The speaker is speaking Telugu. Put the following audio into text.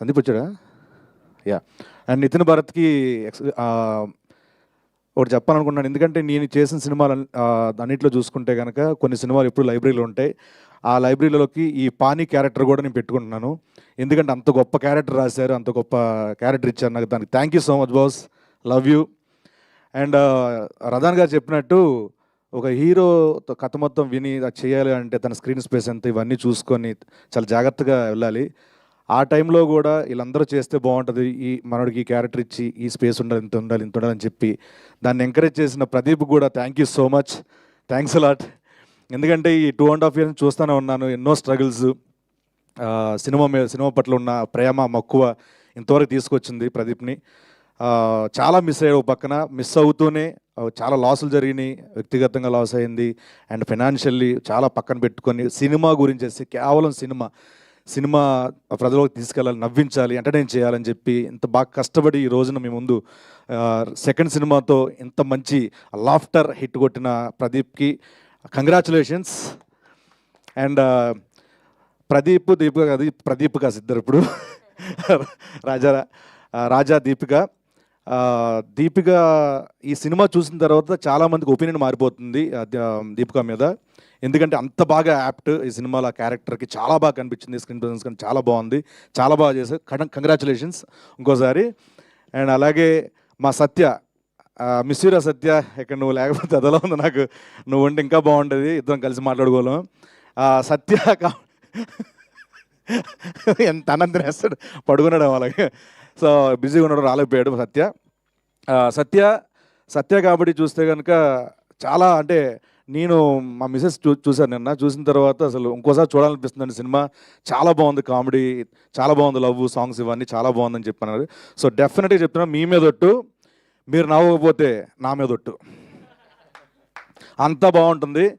సందీప్ వచ్చాడా? యా. అండ్ నితిన్ భరత్కి ఎక్స్ ఒకటి చెప్పాలనుకున్నాను ఎందుకంటే నేను చేసిన సినిమాలు అన్నింటిలో చూసుకుంటే కనుక కొన్ని సినిమాలు ఎప్పుడు లైబ్రరీలో ఉంటాయి. ఆ లైబ్రరీలోకి ఈ పానీ క్యారెక్టర్ కూడా నేను పెట్టుకుంటున్నాను. ఎందుకంటే అంత గొప్ప క్యారెక్టర్ రాశారు అంత గొప్ప క్యారెక్టర్ ఇచ్చారు నాకు. దానికి thank you so much boss. Love you. And Radhan గారు చెప్పినట్టు ఒక హీరో కథ మొత్తం విని అది చేయాలి అంటే తన స్క్రీన్ స్పేస్ ఎంత ఇవన్నీ చూసుకొని చాలా జాగ్రత్తగా వెళ్ళాలి. ఆ టైంలో కూడా వీళ్ళందరూ చేస్తే బాగుంటుంది. ఈ మనోడికి ఈ క్యారెక్టర్ ఇచ్చి ఈ స్పేస్ ఉండాలి ఇంత ఉండాలి ఇంత ఉండాలని చెప్పి దాన్ని ఎంకరేజ్ చేసిన ప్రదీప్ కూడా thank you so much thanks a lot ఎందుకంటే ఈ టూ అండ్ హాఫ్ ఇయర్స్ చూస్తూనే ఉన్నాను ఎన్నో స్ట్రగుల్స్ సినిమా మీద సినిమా పట్ల ఉన్న ప్రేమ మక్కువ ఇంతవరకు తీసుకొచ్చింది ప్రదీప్ని. చాలా మిస్ అయ్యాడు పక్కన. మిస్ అవుతూనే చాలా లాసులు జరిగినాయి. వ్యక్తిగతంగా లాస్ అయింది. అండ్ ఫైనాన్షియల్లీ చాలా పక్కన పెట్టుకొని సినిమా గురించి కేవలం సినిమా. సినిమా ప్రజలకు తీసుకెళ్ళాలి నవ్వించాలి ఎంటర్టైన్ చేయాలని చెప్పి ఇంత బాగా కష్టపడి ఈ రోజున మీ ముందు సెకండ్ సినిమాతో ఇంత మంచి లాఫ్టర్ హిట్ కొట్టిన ప్రదీప్కి కంగ్రాచులేషన్స్ అండ్ ప్రదీప్ దీపిక కాదు ప్రదీప్ కాదు ఇద్దరు ఇప్పుడు. రాజా రాజా దీపిక. దీపిక ఈ సినిమా చూసిన తర్వాత చాలా మందికి ఒపీనియన్ మారిపోతుంది దీపిక మీద. ఎందుకంటే అంత బాగా యాప్ట్ ఈ సినిమాలో ఆ క్యారెక్టర్కి చాలా బాగా కనిపించింది స్క్రీన్ ప్రెజెన్స్ కానీ చాలా బాగుంది చాలా బాగా చేశారు. కంగ్రాచులేషన్స్ ఇంకోసారి. అండ్ అలాగే మా సత్య మిస్యూరా సత్య ఇక్కడ నువ్వు లేకపోతే అదలో ఉంది నాకు. నువ్వు ఉంటే ఇంకా బాగుంటుంది. ఇద్దరం కలిసి మాట్లాడుకోలేము సత్య ఎంత అన్నం పడుకున్నాడు అలాగే. సో బిజీగా ఉన్నాడు రాలేకపోయాడు సత్య. సత్య సత్య కాబట్టి చూస్తే కనుక చాలా అంటే నేను మా మిసెస్ చూ చూశాను నిన్న. చూసిన తర్వాత అసలు ఇంకోసారి చూడాలనిపిస్తుందండి సినిమా. చాలా బాగుంది కామెడీ చాలా బాగుంది లవ్ సాంగ్స్ ఇవన్నీ చాలా బాగుందని చెప్పన్నారు. సో డెఫినెట్గా చెప్తున్నా మీ మీద ఒట్టు మీరు నవ్వకపోతే నా మీద ఒట్టు. అంత బాగుంటుంది.